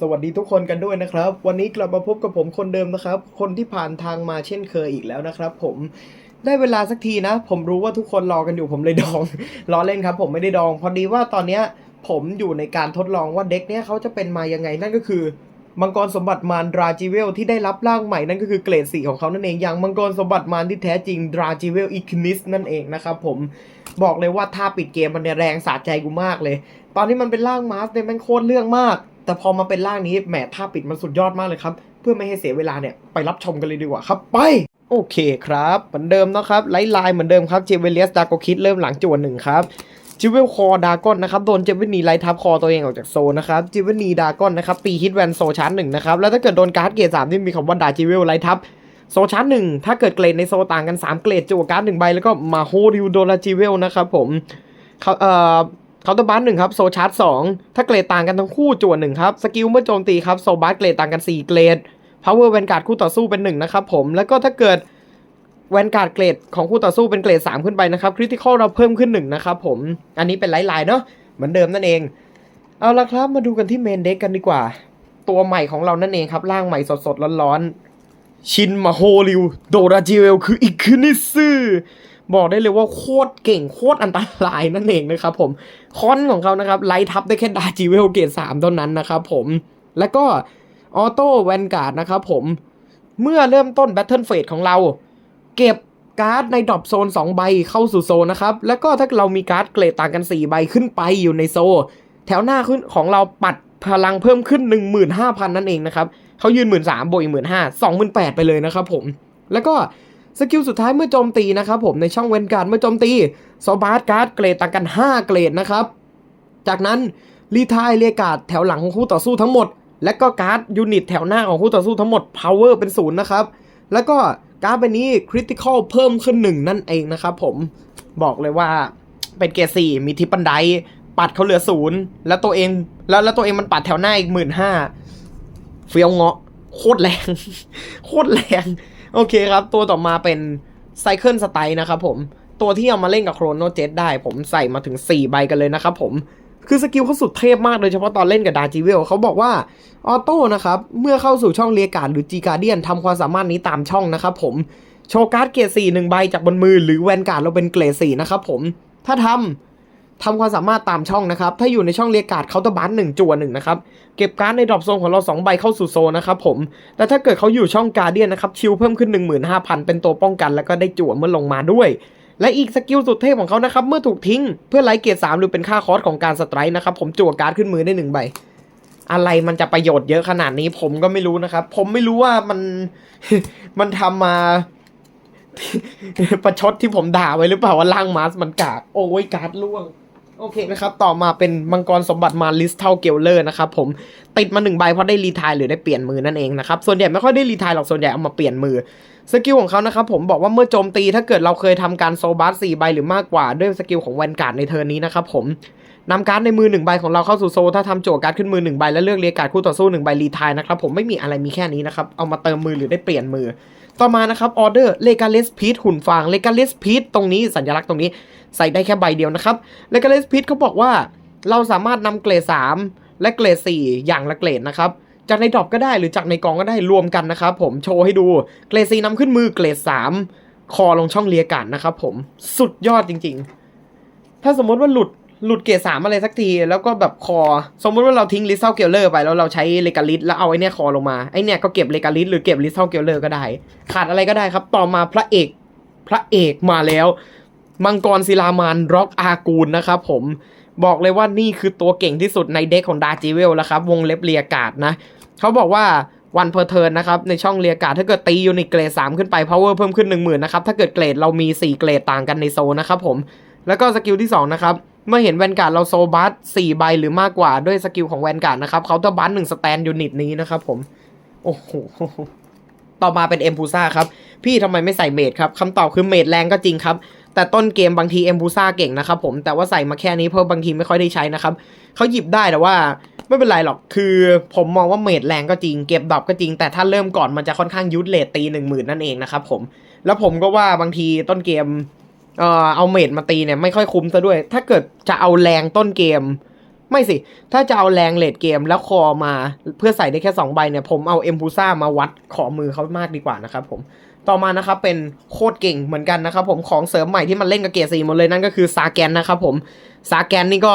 สวัสดีทุกคนกันด้วยนะครับ วันนี้กลับมาพบกับผมคนเดิมนะครับ คนที่ผ่านทางมาเช่นเคยอีกแล้วนะครับ ผมได้เวลาสักทีนะ ผมรู้ว่าทุกคนรอกันอยู่ผมเลยดองล้อเล่นครับ ผมไม่ได้ดอง พอดีว่าตอนเนี้ยผมอยู่ในการทดลองว่าเด็กเนี้ยเขาจะเป็นมายังไงนั่นก็คือมังกรสมบัติมารดราจิเวลที่ได้รับร่างใหม่นั่นก็คือเกรดสีของเขานั่นเองอย่างมังกรสมบัติมารที่แท้จริงดราจิเวลอีคินิสนั่นเองนะครับผมบอกเลยว่าถ้าปิดเกมมันเนี่ยแรงสะใจกูมากเลย ตอนที่มันเป็นร่างมาสเนี่ยมันโคตรเรื่องมาก แต่พอมาเป็นร่างนี้แหมท่าปิดมันสุดยอดมากเลยครับ เพื่อไม่ให้เสียเวลาเนี่ยไปรับชมกันเลยดีกว่าครับ ไป โอเคครับเหมือนเดิมนะครับไลท์ไลน์เหมือนเดิมครับเจเวเลียสดาโกคิดเริ่มหลังจวนหนึ่งครับจิเวลคอดากอนนะครับโดนเจเวนีไลท์ทับคอตัวเองออกจากโซนนะครับจิเวนีดากอนนะครับตีฮิตแวนโซชาร์หนึ่งนะครับแล้วถ้าเกิดโดนการ์ดเกรดสามที่มีคำว่าดาจิเวลไลท์ทับโซชาร์หนึ่งถ้าเกิดเกรดในโซต่างกัน 3 เกรดจั่วการ์ดหนึ่งใบแล้วก็มาโฮริวโดราจิเวลนะครับผมเขาเอ่อ เคาน์เตอร์บัสหนึ่งครับโซชาร์จสองถ้าเกรดต่างกันทั้งคู่จั่วหนึ่งครับสกิลเมื่อโจมตีครับโซบัสเกรดต่างกัน 4 เกรดพาวเวอร์แวนการ์ดคู่ต่อสู้เป็น1นะครับผมแล้วก็ถ้าเกิดแวนการ์ดเกรดของคู่ต่อสู้เป็นเกรด 3 ขึ้นไปนะครับคริติคอลเราเพิ่มขึ้น1นะครับผมอันนี้เป็นไลท์ไลน์เนาะเหมือนเดิมนั่นเอง เอาละครับมาดูกันที่เมนเด็กกันดีกว่า ตัวใหม่ของเรานั่นเองครับร่างใหม่สดๆร้อนๆชินมาโฮริวโดราจิเวลคืออีคินิซึ บอกได้เลยว่าโคตรเก่งโคตรอันตรายนั่นเองนะครับผมคอนของเขานะครับไล่ทับได้แค่ดาจิเวลเกรดสามเท่านั้นนะครับผมแล้วก็ออโต้แวนการ์ดนะครับผมเมื่อเริ่มต้นแบทเทิลเฟสของเรา เก็บการ์ดในดรอปโซน 2 ใบเข้าสู่โซนนะครับ แล้วก็ถ้าเรามีการ์ดเกรดต่างกัน 4 ใบขึ้นไปอยู่ในโซ แถวหน้าขึ้นของเราปัดพลังเพิ่มขึ้น 15,000 นั่นเองนะครับเขายืน 1 3ื่นบวกอีกหมื่นห้าสองหมื่นแปดไปเลยนะครับผม แล้วก็ สกิลสุดท้ายเมื่อโจมตีนะครับผมในช่องเวนการ์ดเมื่อโจมตีโซบาร์การ์ดเกรดต่างกัน 5 เกรดนะครับ จากนั้นรีทายเรียการ์ดแถวหลังของคู่ต่อสู้ทั้งหมด และก็การ์ดยูนิตแถวหน้าของคู่ต่อสู้ทั้งหมด power เป็นศูนย์นะครับ แล้วก็การ์ดใบนี้ critical เพิ่มขึ้นหนึ่งนั่นเองนะครับผมบอกเลยว่าเป็นเกร์สี่มีทิปปันไดปัดเขาเหลือศูนย์แล้วตัวเองแล้วแล้วตัวเองมันปัดแถวหน้าอีกหมื่นห้าเฟี้ยวเงาะโคตรแรง โคตรแรง โอเคครับ ตัวต่อมาเป็นไซเคิลสไตล์นะครับผมตัวที่เอามาเล่นกับโครโนเจ t ได้ ผมใส่มาถึง 4 ใบกันเลยนะครับผมคือสกิลเขาสุดเทพมากโดยเฉพาะตอนเล่นกับดาจิเวลเขาบอกว่าออโต้นะครับ เมื่อเข้าสู่ช่องเรียการ์หรือจีการเดียนทำความสามารถนี้ตามช่องนะครับผมโชว์การ์ดเกรดสี่หนึ่งใบจากบนมือหรือแวนการ์ดเราเป็นเกรดสี่นะครับผมถ้าทำ ทำความสามารถตามช่องนะครับ ถ้าอยู่ในช่องเรียการ์ดเคาตบัสหนึ่งจั่วหนึ่งนะครับ เก็บการ์ดในดรอปโซนของเรา 2 ใบเข้าสู่โซนนะครับผม แต่ถ้าเกิดเขาอยู่ช่องการเดียนนะครับ ชิลเพิ่มขึ้น 15,000 เป็นตัวป้องกัน แล้วก็ได้จั่วเมื่อลงมาด้วย และอีกสกิลสุดเทพของเขานะครับ เมื่อถูกทิ้ง เพื่อไลท์เกียร์สามหรือเป็นค่าคอสของการสไตร์นะครับ ผมจั่วการ์ดขึ้นมือได้หนึ่งใบ อะไรมันจะประโยชน์เยอะขนาดนี้ผมก็ไม่รู้นะครับ ผมไม่รู้ว่ามัน มันทำมาประชดที่ผมด่าไว้หรือเปล่าว่าล่างมาสมันกาก โอ้ยการ์ดล่วง โอเคนะครับ ต่อมาเป็นมังกรสมบัติมาลิสเท่าเกลเลอร์นะครับผมติดมาหนึ่งใบเพราะได้รีทายหรือได้เปลี่ยนมือนั่นเองนะครับ ส่วนใหญ่ไม่ค่อยได้รีทายหรอกส่วนใหญ่เอามาเปลี่ยนมือสกิลของเขานะครับผมบอกว่าเมื่อโจมตีถ้าเกิดเราเคยทำการโซบัสสี่ใบหรือมากกว่าด้วยสกิลของแวนการ์ดในเทิร์นี้นะครับผมนำการ์ดในมือหนึ่งใบของเราเข้าสู่โซ ถ้าทำโจทย์การ์ดขึ้นมือหนึ่งใบแล้วเลือกเรียกการ์ดคู่ต่อสู้หนึ่งใบรีทายนะครับผมไม่มีอะไรมีแค่นี้นะครับเอามาเติมมือหรือได้เปลี่ยนมือ ต่อมานะครับออเดอร์เลกาเลสพีทหุ่นฟางเลกาเลสพีทตรงนี้สัญลักษณ์ตรงนี้ใส่ได้แค่ใบเดียวนะครับเลกาเลสพีทเขาบอกว่า เราสามารถนำเกรด3และเกรด4 อย่างละเกรดนะครับจากในดรอปก็ได้หรือจากในกองก็ได้รวมกันนะครับผมโชว์ให้ดูเกรด4นำขึ้นมือเกรด3คอลงช่องเลียการนะครับผมสุดยอดจริง ๆ ถ้าสมมติว่าหลุด หลุดเกรดสามอะไรสักที แล้วก็แบบคอ สมมติว่าเราทิ้งลิซเซลเกลเลอร์ไปแล้วเราใช้เลกาลิสแล้วเอาไอเนี่ยคอลงมาไอเนี่ยก็เก็บเลกาลิสหรือเก็บลิซเซลเกลเลอร์ก็ได้ ขาดอะไรก็ได้ครับ ต่อมาพระเอก พระเอกมาแล้ว มังกรศิลามานร็อกอากูลนะครับผมบอกเลยว่านี่คือตัวเก่งที่สุดในเด็กของดาจิเวลแล้วครับ วงเล็บเรียกาดนะเขาบอกว่าวันเพอร์เทิร์นนะครับ ในช่องเรียกาดถ้าเกิดตียูนิตเกรด 3 ขึ้นไป power เพิ่มขึ้น 10,000 นะครับ ถ้าเกิดเกรดเรามี 4 เกรดต่างกันในโซนนะครับผม แล้วก็สกิลที่ 2 นะครับ เมื่อเห็นแวนการ์ดเราโซบัส4ใบหรือมากกว่าด้วยสกิลของแวนการ์ดนะครับเขาจะบัสหนึ่งสแตนยูนิตนี้นะครับผม โอ้โห ต่อมาเป็นเอ็มพูซ่าครับ พี่ทำไมไม่ใส่เมดครับคำตอบคือเมดแรงก็จริงครับ แต่ต้นเกมบางทีเอ็มพูซ่าเก่งนะครับผม แต่ว่าใส่มาแค่นี้เพราะบางทีไม่ค่อยได้ใช้นะครับเขาหยิบได้แต่ว่าไม่เป็นไรหรอก คือผมมองว่าเมดแรงก็จริง เก็บดรอปก็จริง แต่ถ้าเริ่มก่อนมันจะค่อนข้างยุดเลทตีหนึ่งหมื่นนั่นเองนะครับผม แล้วผมก็ว่าบางทีต้นเกม เออเอาเมดมาตีเนี่ยไม่ค่อยคุ้มซะด้วย ถ้าเกิดจะเอาแรงต้นเกม ไม่สิ ถ้าจะเอาแรงเลดเกมแล้วคอมาเพื่อใส่ได้แค่ 2 ใบเนี่ย ผมเอาเอ็มพูซ่ามาวัดขอมือเขามากดีกว่านะครับผมต่อมานะครับเป็นโคตรเก่งเหมือนกันนะครับผมของเสริมใหม่ที่มันเล่นกับเกียร์สีหมดเลยนั่นก็คือซาแกนนะครับผมซาแกนนี่ก็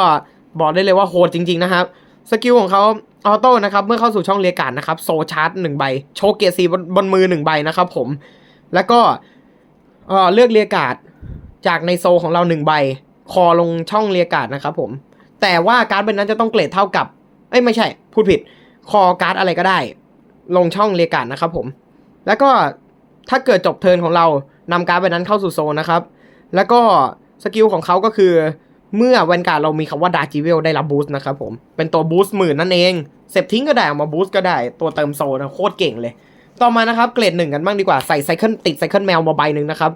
บอกได้เลยว่าโหดจริง ๆ นะครับสกิลของเขาออโต้นะครับเมื่อเข้าสู่ช่องเรียกการดนะครับโซชาร์จหนึ่งใบ โชว์เกียร์สีบนบนมือหนึ่งใบนะครับผมแล้วก็เอ่อเลือกเรียกการ์ด จากในโซของเราหนึ่งใบ คอลงช่องเรียกาดนะครับผม แต่ว่าการ์ดใบนั้นจะต้องเกรดเท่ากับ เอ้ยไม่ใช่ พูดผิด คอการ์ดอะไรก็ได้ ลงช่องเรียกาดนะครับผม แล้วก็ถ้าเกิดจบเทิร์นของเรานำการ์ดใบนั้นเข้าสู่โซนนะครับ แล้วก็สกิลของเขาก็คือเมื่อแวนการ์ดเรามีคำว่าดาจิเวลได้รับบูสต์นะครับผม เป็นตัวบูสต์หมื่นนั่นเองเสพทิ้งก็ได้เอามาบูสต์ก็ได้ ตัวเติมโซนะโคตรเก่งเลย ต่อมานะครับ เกรดหนึ่งกันบ้างดีกว่า ใส่ไซเคิลติดไซเคิลแมวมาใบหนึ่งนะครับ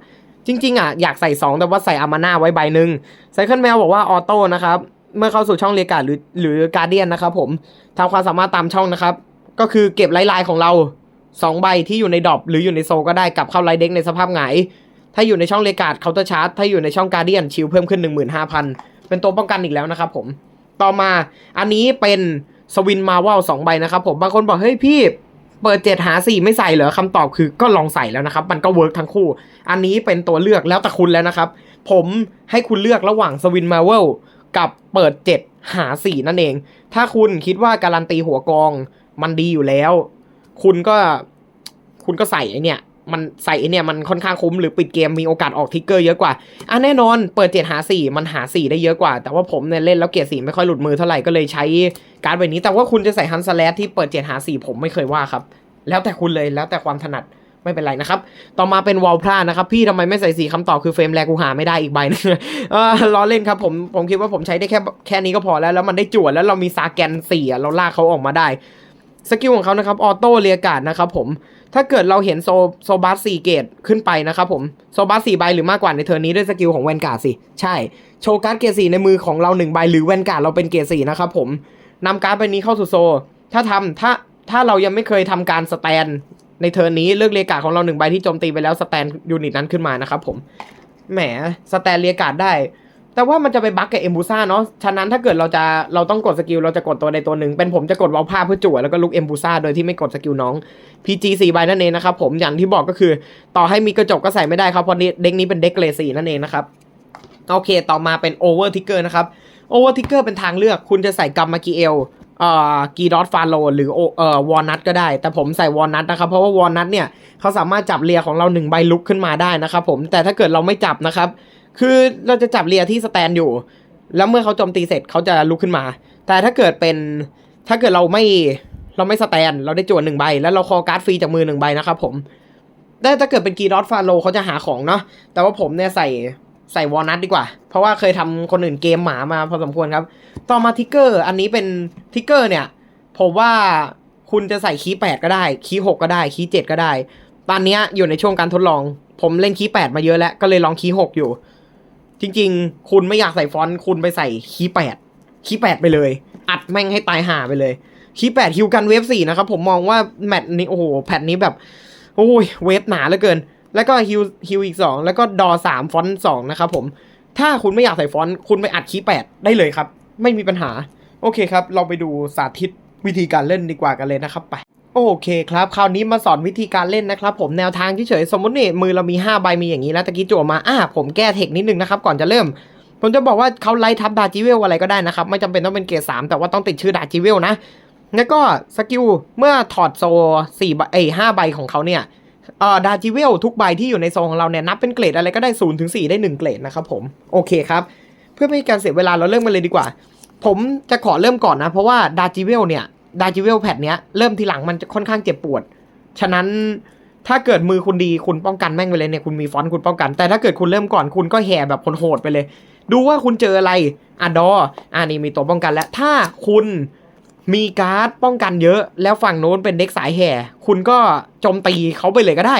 จริง ๆอะอยากใส่ 2 แต่ว่าใส่อามาน่าไว้ใบหนึ่งไซเคิลแมวบอกว่าออโต้นะครับ เมื่อเข้าสู่ช่องเรียกาดหรือหรือการเดียนนะครับผมทำความสามารถตามช่องนะครับ ก็คือเก็บไลน์ไลน์ของเรา 2 ใบที่อยู่ในดรอปหรืออยู่ในโซก็ได้กลับเข้าไลน์เด็กในสภาพหงายถ้าอยู่ในช่องเรียกาดเคาน์เตอร์ชาร์จถ้าอยู่ในช่องการเดียนชิลเพิ่มขึ้น 15,000 เป็นตัวป้องกันอีกแล้วนะครับผมต่อมาอันนี้เป็นสวินมาว่าสองใบนะครับผมบางคนบอกเฮ้ยพี่ เปิดเจ็ดหาสี่ไม่ใส่เหรอคำตอบคือก็ลองใส่แล้วนะครับ มันก็เวิร์กทั้งคู่ อันนี้เป็นตัวเลือกแล้วแต่คุณแล้วนะครับ ผมให้คุณเลือกระหว่างสวินมาเวลกับเปิดเจ็ดหาสี่นั่นเอง ถ้าคุณคิดว่าการันตีหัวกองมันดีอยู่แล้ว คุณก็คุณก็ใส่ไอเนี่ยมันใส่ไอเนี่ยมันค่อนข้างคุ้มหรือปิดเกมมีโอกาสออกทิกเกอร์เยอะกว่าอะแน่นอนเปิดเจ็ดหาสี่มันหาสี่ได้เยอะกว่า แต่ว่าผมเนี่ยเล่นแล้วเกียร์สี่ไม่ค่อยหลุดมือเท่าไหร่ก็เลยใช้ การ์ดใบนี้แต่ว่าคุณจะใส่ฮันสแลดที่เปิดเจ็ดหาสี่ผมไม่เคยว่าครับ แล้วแต่คุณเลยแล้วแต่ความถนัดไม่เป็นไรนะครับ ต่อมาเป็นวอลพลานะครับ พี่ทำไมไม่ใส่สีคำตอบคือเฟรมแรกกูหาไม่ได้อีกใบนึงเออล้อเล่นครับผมผมคิดว่าผมใช้ได้แค่แค่นี้ก็พอแล้ว แล้วมันได้จวดแล้วเรามีซาแกนสี่เราลากเขาออกมาได้สกิลของเขานะครับออโต้เรียกาดนะครับผมถ้าเกิดเราเห็นโซโซบัสสี่เกตขึ้นไปนะครับผมโซบัสสี่ใบหรือมากกว่าในเทอร์นี้ด้วยสกิลของแวนการ์ดสิ ใช่ โชว์การ์ดเกรดสี่ในมือของเราหนึ่งใบหรือแวนการ์ดเราเป็นเกรดสี่นะครับผม นำการ์ดใบนี้เข้าสู่โซ ถ้าทำถ้าถ้าเรายังไม่เคยทำการสแตนในเทอร์นี้เลือกเรียกาดของเราหนึ่งใบที่โจมตีไปแล้วสแตนยูนิตนั้นขึ้นมานะครับผม แหมสแตนเรียกาดได้ แต่ว่ามันจะไปบั๊กกับเอมบูซ่าเนาะ ฉะนั้นถ้าเกิดเราจะเราต้องกดสกิลเราจะกดตัวใดตัวหนึ่ง เป็นผมจะกดวอลผ้าเพื่อจั่วแล้วก็ลุกเอมบูซ่าโดยที่ไม่กดสกิลน้อง PG 4ใบนั่นเองนะครับผม อย่างที่บอกก็คือ ต่อให้มีกระจกก็ใส่ไม่ได้ครับเพราะนี้เด็กนี้เป็นเด็กเลสีนั่นเองนะครับ โอเค ต่อมาเป็นโอเวอร์ทิกเกอร์นะครับ โอเวอร์ทิกเกอร์เป็นทางเลือก คุณจะใส่กัมมากีเอลเอ่อกีดอสฟาโลหรือโอเอ่อวอลนัทก็ได้ แต่ผมใส่วอลนัทนะครับ เพราะว่าวอลนัทเนี่ยเขาสามารถจับเรียของเราหนึ่งใบลุกขึ้นมาได้นะครับผมแต่ถ้าเกิดเราไม่จับนะครับ คือเราจะจับเรียที่สแตนอยู่ แล้วเมื่อเขาโจมตีเสร็จเขาจะลุกขึ้นมา แต่ถ้าเกิดเป็นถ้าเกิดเราไม่เราไม่สแตน เราได้จวนหนึ่งใบ แล้วเราคอการ์ดฟรีจากมือหนึ่งใบนะครับผมแต่ถ้าเกิดเป็นกีดอสฟาโลเขาจะหาของเนาะแต่ว่าผมเนี่ยใส่ ใส่วอลนัทดีกว่า เพราะว่าเคยทำคนอื่นเกมหมามาพอสมควรครับ ต่อมาทิกเกอร์ อันนี้เป็นทิกเกอร์เนี่ยผมว่าคุณจะใส่คีย์แปดก็ได้ คีย์หกก็ได้ คีย์เจ็ดก็ได้ ตอนนี้อยู่ในช่วงการทดลอง ผมเล่นคีย์แปดมาเยอะแล้ว ก็เลยลองคีย์หกอยู่ จริงๆ คุณไม่อยากใส่ฟอนต์คุณไปใส่คีย์แปดคีย์แปดไปเลย อัดแม่งให้ตายห่าไปเลย คีย์แปดฮิวกันเวฟสี่นะครับผมมองว่าแมตช์นี้โอ้โหแพทนี้แบบโอ้ยเวฟหนาเหลือเกิน แล้วก็ฮิวฮิวอีกสองแล้วก็ดอสามฟอนต์สองนะครับผม ถ้าคุณไม่อยากใส่ฟอนต์คุณไปอัดคีย์แปดได้เลยครับ ไม่มีปัญหา โอเคครับ เราไปดูสาธิตวิธีการเล่นดีกว่ากันเลยนะครับไปโอเคครับคราวนี้มาสอนวิธีการเล่นนะครับผมแนวทางเฉยๆสมมตินี่มือเรามี 5 ใบมีอย่างนี้แล้วตะกี้จั่วมาอะผมแก้เทคนิดนึงนะครับก่อนจะเริ่ม ผมจะบอกว่าเขาไล่ทับดาจิเวลอะไรก็ได้นะครับ ไม่จำเป็นต้องเป็นเกรดสามแต่ว่าต้องติดชื่อดาจิเวลนะ แล้วก็สกิลเมื่อถอดโซ่สี่ใบเอ้ห้าใบของเขาเนี่ย เอ่อดาจิเวลทุกใบที่อยู่ในโซของเราเนี่ยนับเป็นเกรดอะไรก็ได้ศูนย์ถึงสี่ได้หนึ่งเกรดนะครับผมโอเคครับ เพื่อไม่ให้การเสียเวลาเราเริ่มกันเลยดีกว่า ผมจะขอเริ่มก่อนนะ เพราะว่าดาจิเวลเนี่ยดาจิเวลแพทเนี้ยเริ่มทีหลังมันจะค่อนข้างเจ็บปวด ฉะนั้นถ้าเกิดมือคุณดีคุณป้องกันแม่งไปเลยเนี่ยคุณมีฟอนต์คุณป้องกัน แต่ถ้าเกิดคุณเริ่มก่อนคุณก็แห่แบบคนโหดไปเลย ดูว่าคุณเจออะไรอะดออ่านี่มีตัวป้องกันแล้วถ้าคุณ มีการ์ดป้องกันเยอะ แล้วฝั่งโน้นเป็นเด็กสายแห่ คุณก็โจมตีเขาไปเลยก็ได้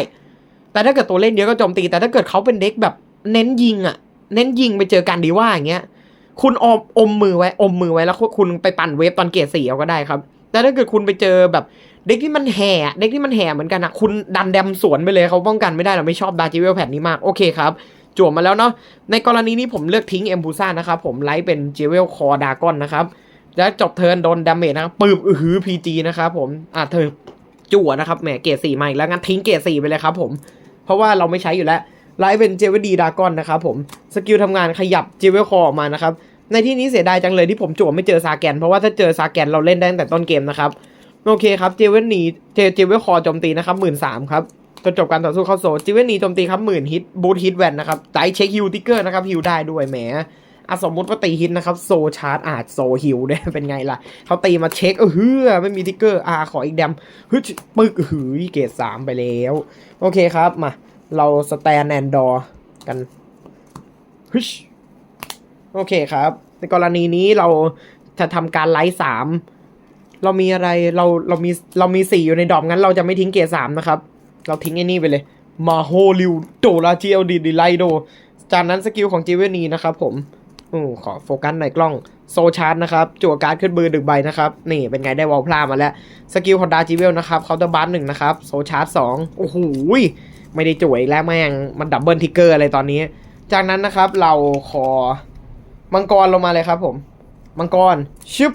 แต่ถ้าเกิดตัวเล่นเยอะก็โจมตี แต่ถ้าเกิดเขาเป็นเด็กแบบเน้นยิงอะเน้นยิงไปเจอกันดีว่าอย่างเงี้ย คุณอมอมมือไว้อมมือไว้แล้วคุณไปปั่นเวฟตอนเกียร์สี่เอาก็ได้ครับ แต่ถ้าเกิดคุณไปเจอแบบเด็กที่มันแห่ เด็กที่มันแห่เหมือนกันอะคุณดันแดมสวนไปเลยเขาป้องกันไม่ได้เราไม่ชอบดาจิเวลแพทนี้มากโอเคครับจั่วมาแล้วเนาะในกรณีนี้ผมเลือกทิ้งเอมบูซ่านะครับผมไลท์เป็นจิเวลคอดากอนนะครับ แล้วจบเทิร์นโดนดาเมจนะครับปืบอือหือพีจีนะครับผมอะเธอจั่วนะครับแหมเกรดสี่มาอีกแล้วงั้นทิ้งเกรดสี่ไปเลยครับผม เพราะว่าเราไม่ใช้อยู่แล้วไลฟ์เป็นเจวดีดากอนนะครับผมสกิลทำงานขยับเจเวลคอออกมานะครับในที่นี้เสียดายจังเลยที่ผมจั่วไม่เจอซาแกน เพราะว่าถ้าเจอซาแกนเราเล่นได้ตั้งแต่ต้นเกมนะครับโอเคครับเจเวนนีเจเจเวลคอโจมตีนะครับหมื่นสามครับจนจบการต่อสู้เข้าโซเจเวนนีโจมตีครับหมื่นฮิตบูทฮิตแวนนะครับไดเช็คฮิวติเกอร์นะครับฮิวได้ด้วยแหม อะสมมติว่าตีฮิตนะครับโซชาร์จอาจโซฮิวได้เป็นไงล่ะเขาตีมาเช็คเออเฮือไม่มีทิกเกอร์อ่าขออีกแดมฮึดปึกหือเกรดสามไปแล้ว โอเคครับมา เราสแตนแอนดอร์กันฮึชโอเคครับ ในกรณีนี้เราจะทำการไลฟ์สามเรามีอะไรเราเรามีเรามีสี่อยู่ในดอมงั้นเราจะไม่ทิ้งเกียร์สามนะครับ เราทิ้งไอ้นี่ไปเลยมาโฮลิวโดราเจียวดีดีไลโดจากนั้นสกิลของจิเวนีนะครับผม อขอโฟกัสหน่อยกล้องโซชาร์ตนะครับ จั่วการ์ดขึ้นมือดึกใบนะครับ นี่เป็นไงได้วอลพลามาแล้ว สกิลของดาจิเวลนะครับเคาน์เตอร์บัสหนึ่งนะครับ โซชาร์ตสองโอ้โหไม่ได้จั่วอีกแล้วแม่งมันดับเบิลทิกเกอร์อะไรตอนนี้ จากนั้นนะครับเราขอมังกรลงมาเลยครับผม มังกรชึบ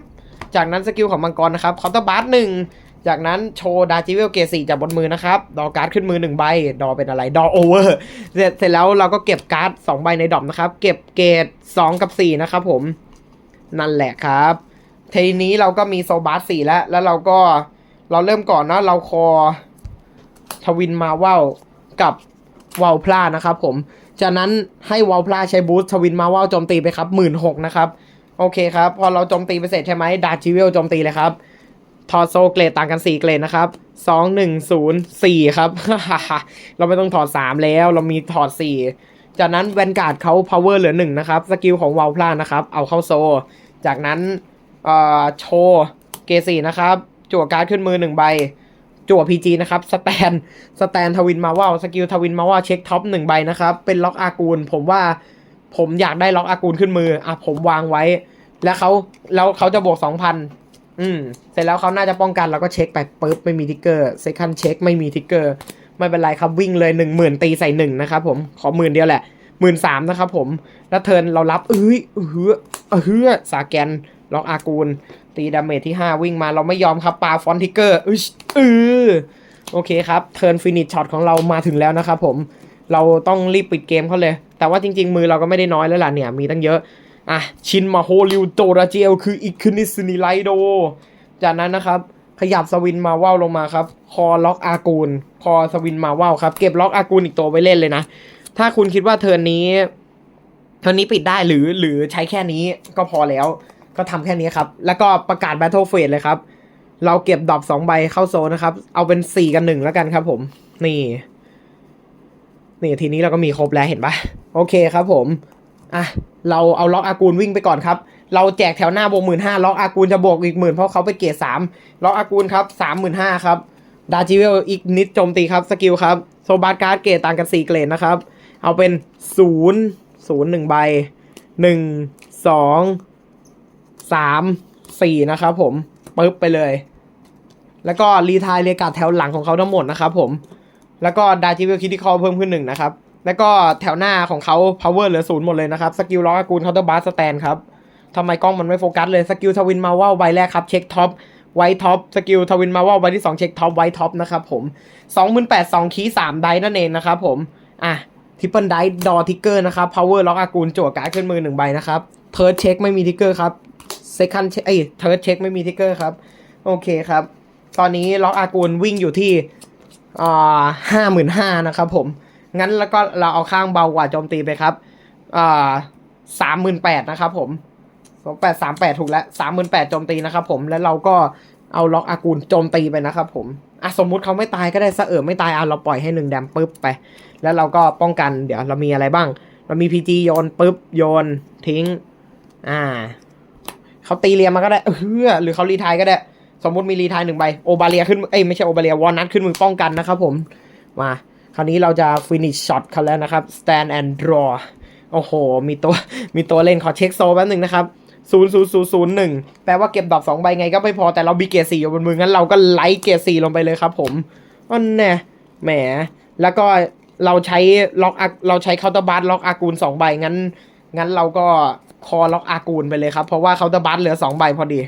จากนั้นสกิลของมังกรนะครับเคาน์เตอร์บาร์หนึ่ง จากนั้นโชว์ดาจิเวลเกสี่จากบนมือนะครับ ดอการ์ดขึ้นมือหนึ่งใบ ดอเป็นอะไร ดอโอเวอร์ เสร็จเสร็จแล้วเราก็เก็บการ์ดสองใบในดอมนะครับ เก็บเกรดสองกับสี่นะครับผม นั่นแหละครับทีนี้เราก็มีโซบาร์สี่แล้ว แล้วเราก็เราเริ่มก่อนนะ เราคอทวินมาว่าวกับวาลพลานะครับผม จากนั้นให้วาลพลาใช้บูสทวินมาว่าวโจมตีไปครับหมื่นหกนะครับ โอเคครับ พอเราโจมตีไปเสร็จใช่ไหมดาจิเวลโจมตีเลยครับ ทอร์โซเกรดต่างกัน 4 เกรดนะครับ 2 1 0 4 ครับ เราไม่ต้องถอด 3 แล้ว เรามีถอด 4 จากนั้นแวนการ์ดเขา power เหลือ 1 นะครับ สกิลของวาลพลานะครับ เอาเข้าโซ จากนั้นโชว์เกรด4นะครับ จั่วการ์ดขึ้นมือ 1 ใบ จั่ว PG นะครับ สแตน สแตนทวินมาว่าสกิลทวินมาว่าเช็คท็อปหนึ่งใบนะครับ เป็นล็อกอากูล ผมว่าผมอยากได้ล็อกอากูลขึ้นมือ อะผมวางไว้ แล้วเขาแล้วเขาจะบวกส อืม เสร็จแล้วเขาน่าจะป้องกันเราก็เช็คไปปุ๊บไม่มีทิกเกอร์เซคันเช็คไม่มีทิกเกอร์ไม่เป็นไรครับวิ่งเลยหนึ่งหมื่นตีใส่หนึ่งนะครับผมขอหมื่นเดียวแหละหมื่นสามนะครับผม แล้วเทิร์นเรารับเอ้ยเออเออสาแกนล็อกอากูล ตีดาเมจที่ 5 วิ่งมาเราไม่ยอมครับปาฟอนทิกเกอร์อึชเออโอเคครับ เทิร์นฟินิชช็อตของเรามาถึงแล้วนะครับผม เราต้องรีบปิดเกมเขาเลย แต่ว่าจริง ๆ มือเราก็ไม่ได้น้อยแล้วล่ะเนี่ย มีตั้งเยอะ อะชินมาโฮลิวโตราเจลคืออิคุนิสนิไลโด จากนั้นนะครับขยับสวินมาว่าวลงมาครับ คอล็อกอากูล คอสวินมาว่าวครับ เก็บล็อกอากูลอีกตัวไว้เล่นเลยนะ ถ้าคุณคิดว่าเทิร์นนี้ เทิร์นนี้ปิดได้หรือหรือใช้แค่นี้ก็พอแล้ว ก็ทำแค่นี้ครับ แล้วก็ประกาศ Battle f a t e เลยครับ เราเก็บดรอปสองใบเข้าโซนนะครับ เอาเป็นสี่กันหนึ่งแล้วกันครับผม นี่ นี่ทีนี้เราก็มีครบแล้วเห็นปะโอเคครับผม อะเราเอาล็อกอากูลวิ่งไปก่อนครับ เราแจกแถวหน้าบวกหมื่นห้าล็อกอากูลจะบวกอีกหมื่นเพราะเขาไปเกรดสามล็อกอากูลครับสามหมื่นห้าครับดาจิเวลอีกนิดโจมตีครับสกิลครับโซบาร์การ์ดเกรดต่างกันสี่เกรดนะครับ เอาเป็นศูนย์ศูนย์หนึ่งใบหนึ่งสองสามสี่นะครับผมปึ๊บไปเลย แล้วก็รีทายเรียกาดแถวหลังของเขาทั้งหมดนะครับผมแล้วก็ดาจิเวลคิติคอเพิ่มขึ้นหนึ่งนะครับ แล้วก็แถวหน้าของเขา power เหลือศูนย์หมดเลยนะครับ สกิลล็อกอากูลเคาน์เตอร์บาร์สแตนครับทำไมกล้องมันไม่โฟกัสเลย สกิลทวินมาว่าใบแรกครับ เช็คท็อปไวท็อป สกิลทวินมาว่าใบที่ 2 เช็คท็อปไวท็อปนะครับผม2 8 0 0 2คีย์3ไดนั่นเองนะครับผม อะทิปเปิลไดดอทิกเกอร์นะครับ power ล็อกอากูลจั่วการ์ดขึ้นมือหนึ่งใบนะครับเทิร์ดเช็คไม่มีทิกเกอร์ครับ second เช็คเอ้ยเทิร์ดเช็คไม่มีทิกเกอร์ครับ โอเคครับ ตอนนี้ล็อกอากูลวิ่งอยู่ที่อ่าห้าหมื่นห้านะครับผม งั้นแล้วก็เราเอาข้างเบากว่าโจมตีไปครับอ่าสามหมื่นแปดนะครับผมสองแปดสามแปดถูกแล้วสามหมื่นแปดโจมตีนะครับผมแล้วเราก็เอาล็อกอากูลโจมตีไปนะครับผมอะสมมุติเขาไม่ตายก็ได้ซะเออไม่ตายเอะเราปล่อยให้หนึ่งแดมปุ๊บไป แล้วเราก็ป้องกันเดี๋ยวเรามีอะไรบ้าง เรามีพีจีโยนปุ๊บโยนทิ้ง อ่าเขาตีเรียมาก็ได้เออหรือเขารีไทายก็ได้ สมมติมีรีไทายหนึ่งใบโอบาเลียขึ้นเอ้ยไม่ใช่โอบาเลียวอลนัทขึ้นมือป้องกันนะครับผมมา คราวนี้เราจะ finish shot เขาแล้วนะครับ stand and draw โอ้โห มีตัว มีตัวเล่นขอเช็คโซแป๊บหนึ่งนะครับ0 0 0 0 1แปลว่าเก็บดอกสองใบไงก็ไม่พอแต่เรามีเกียร์สี่อยู่บนมืองั้นเราก็ไลท์เกียร์สี่ลงไปเลยครับผมอันแน่แหม แล้วก็เราใช้ล็อกเราใช้เคาน์เตอร์บาร์ล็อกอากูลสองใบงั้น งั้นเราก็คอล็อกอากูลไปเลยครับ เพราะว่าเขาจะบัตเหลือ2ใบพอดี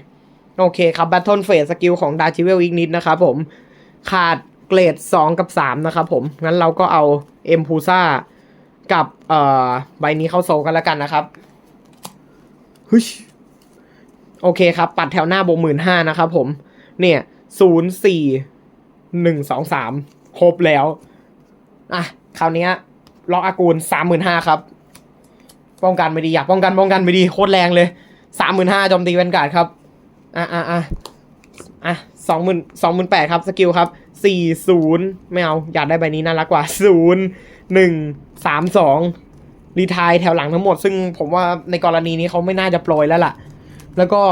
โอเคครับ Battle Phase สกิลของดาชิเวลอีกนิดนะครับผม ขาด เกรด 2 กับ 3 นะครับผม งั้นเราก็เอาเอ็มพูซ่ากับเอ่อใบนี้เข้าโซกันแล้วกันนะครับฮึชโอเคครับ ปัดแถวหน้าบวกหมื่นห้านะครับผม เนี่ยศูนย์สี่หนึ่งสองสามครบแล้ว อะ คราวนี้ล็อกอากูลสามหมื่นห้าครับ ป้องกันไม่ดี อยากป้องกันป้องกันไม่ดี โคตรแรงเลยสามหมื่นห้าโจมตีแวนการ์ดครับ อะอะอะอะสองหมื่นสองหมื่นแปดครับ สกิลครับ สี่ศูนย์ไม่เอา อยากได้ใบนี้น่ารักกว่าศูนย์หนึ่งสามสองรีทายแถวหลังทั้งหมด ซึ่งผมว่าในกรณีนี้เขาไม่น่าจะโปรยแล้วล่ะ แล้วก็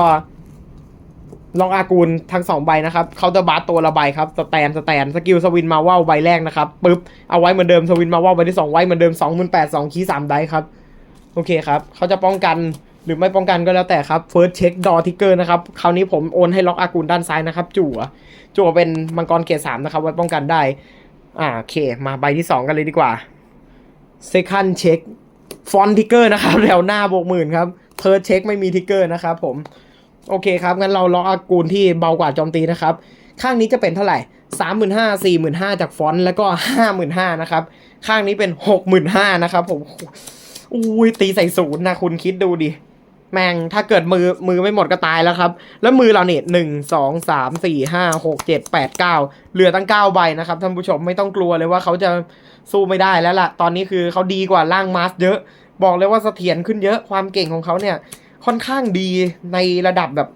ลองอากูลทั้งสองใบนะครับเคาน์เตอร์บาร์ตัวละใบครับสแตนสแตนสกิลสวินมาว่าวใบแรกนะครับปึ๊บเอาไว้เหมือนเดิมสวินมาว่าวใบที่สองไว้เหมือนเดิมสองหมื่นแปดสองคีสามได้ครับ โอเคครับเขาจะป้องกัน หรือไม่ป้องกันก็แล้วแต่ครับเฟิร์สเช็คดอทิกเกอร์นะครับคราวนี้ผมโอนให้ล็อกอากูลด้านซ้ายนะครับ จั่วจั่วเป็นมังกรเกรดสามนะครับ ไว้ป้องกันได้ อ่าโอเค มาใบที่สองกันเลยดีกว่า second check ฟอนทิกเกอร์นะครับแถวหน้าบวกหมื่นครับเทิร์ดเช็คไม่มีทิกเกอร์นะครับผมโอเคครับ งั้นเราล็อกอากูลที่เบากว่าโจมตีนะครับ ข้างนี้จะเป็นเท่าไหร่สามหมื่นห้าสี่หมื่นห้าจากฟอนต์แล้วก็ห้าหมื่นห้านะครับ ข้างนี้เป็นหกหมื่นห้านะครับผม อุ้ยตีใส่ศูนย์นะคุณคิดดูดิ แม่งถ้าเกิดมือมือไม่หมดก็ตายแล้วครับ แล้วมือเราเนี่ยหนึ่งสองสามสี่ห้าหกเจ็ดแปดเก้าเหลือตั้งเก้าใบนะครับท่านผู้ชมไม่ต้องกลัวเลยว่าเขาจะสู้ไม่ได้แล้วล่ะ ตอนนี้คือเขาดีกว่าร่างมาสเยอะ บอกเลยว่าเสถียรขึ้นเยอะความเก่งของเขาเนี่ย ค่อนข้างดีในระดับแบบ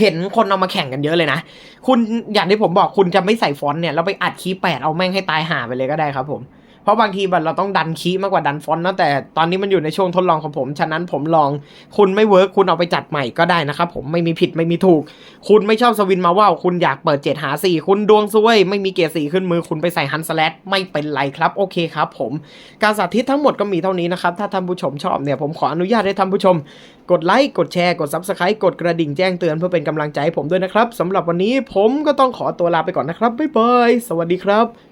เห็นคนเอามาแข่งกันเยอะเลยนะ คุณอย่างที่ผมบอกคุณจะไม่ใส่ฟอนต์เนี่ยเราไปอัดคีย์แปดเอาแม่งให้ตายห่าไปเลยก็ได้ครับผม ราะบางทีแบบเราต้องดันคีย์มากกว่าดันฟอนต์นะแต่ตอนนี้มันอยู่ในช่วงทดลองของผม ฉะนั้นผมลองคุณไม่เวิร์คคุณเอาไปจัดใหม่ก็ได้นะครับผมไม่มีผิดไม่มีถูก คุณไม่ชอบสวินมาว่าคุณอยากเปิดเจ็ดหาสี่คุณดวงซวย ไม่มีเกียร์สี่ขึ้นมือคุณไปใส่ฮันสแลตไม่เป็นไรครับโอเคครับผมการสาธิตทั้งหมดก็มีเท่านี้นะครับถ้าท่านผู้ชมชอบเนี่ยผมขออนุญาตให้ท่านผู้ชม กดไลค์กดแชร์กด Subscribe กดกระดิ่งแจ้งเตือนเพื่อเป็นกำลังใจให้ผมด้วยนะครับสำหรับวันนี้ผมก็ต้องขอตัวลาไปก่อนนะครับบ๊ายบายสวัสดีครับ